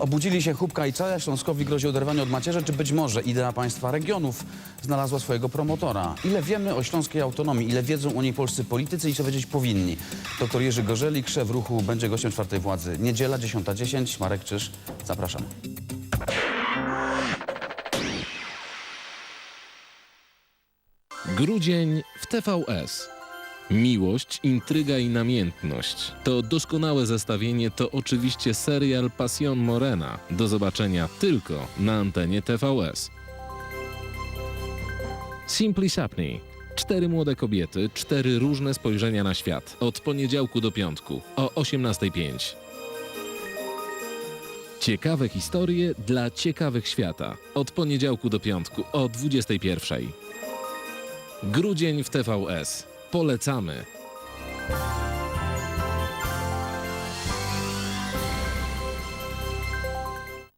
Obudzili się Chubka i Caja, Śląskowi grozi oderwanie od macierza, czy być może idea państwa regionów znalazła swojego promotora? Ile wiemy o śląskiej autonomii, ile wiedzą o niej polscy politycy i co wiedzieć powinni? Doktor Jerzy Gorzelik, szef ruchu, będzie gościem czwartej władzy. Niedziela, 10.10, Marek Czyż, zapraszam. Grudzień w TVS. Miłość, intryga i namiętność. To doskonałe zestawienie to oczywiście serial Passion Morena. Do zobaczenia tylko na antenie TVS. Simply Sapney. Cztery młode kobiety, cztery różne spojrzenia na świat. Od poniedziałku do piątku o 18.05. Ciekawe historie dla ciekawych świata. Od poniedziałku do piątku o 21.00. Grudzień w TVS. Polecamy.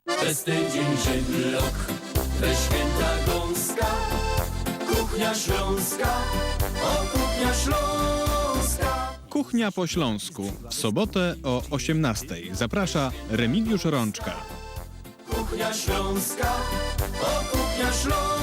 Przez tydzień żywlok, we święta gąska, kuchnia śląska, o kuchnia śląska. Kuchnia po śląsku. W sobotę o 18. Zaprasza Remigiusz Rączka. Kuchnia śląska, o kuchnia śląska.